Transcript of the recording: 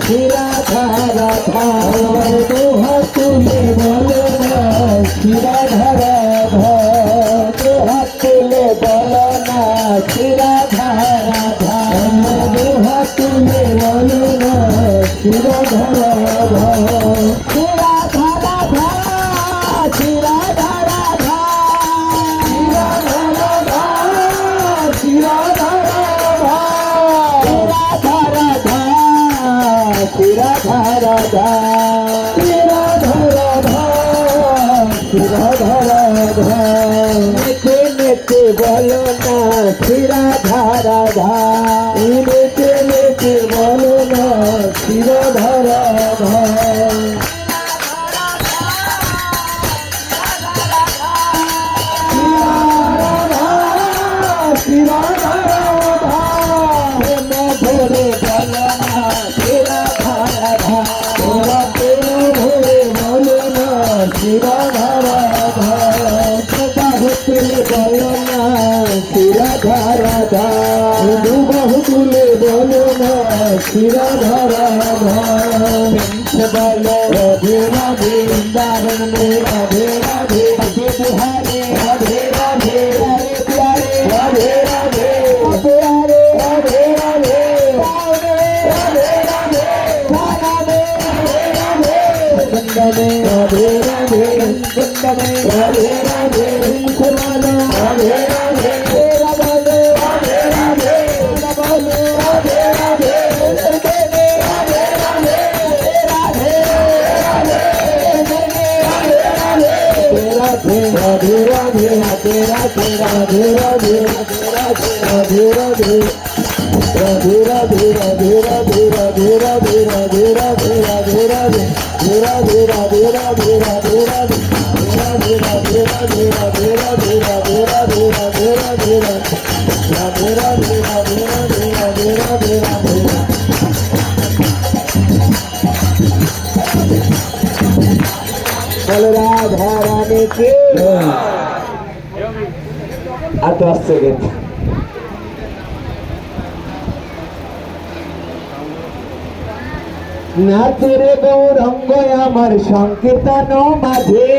Shri Radha Radha Radha Radha ধরা রাধা রাধা রাধা নেতে নেতে বলো না রাধা রাধা রাধা রাধা সদা তুলে বলো না রাধা রাধা বহু তুলে বলো না রাধা বৃন্দাবন குந்தமே ராதே ராதே குந்தமே ராதே ராதே குமாரா Radhe Radhe Radhe Radhe Radhe Radhe Radhe Radhe Radhe Radhe Radhe Radhe Radhe Radhe Radhe Radhe Radhe Radhe Radhe Radhe Radhe Radhe Radhe Radhe Radhe Hasta la siguiente. রে গৌরঙ্গ আমার সংকীর্তন মাঝে।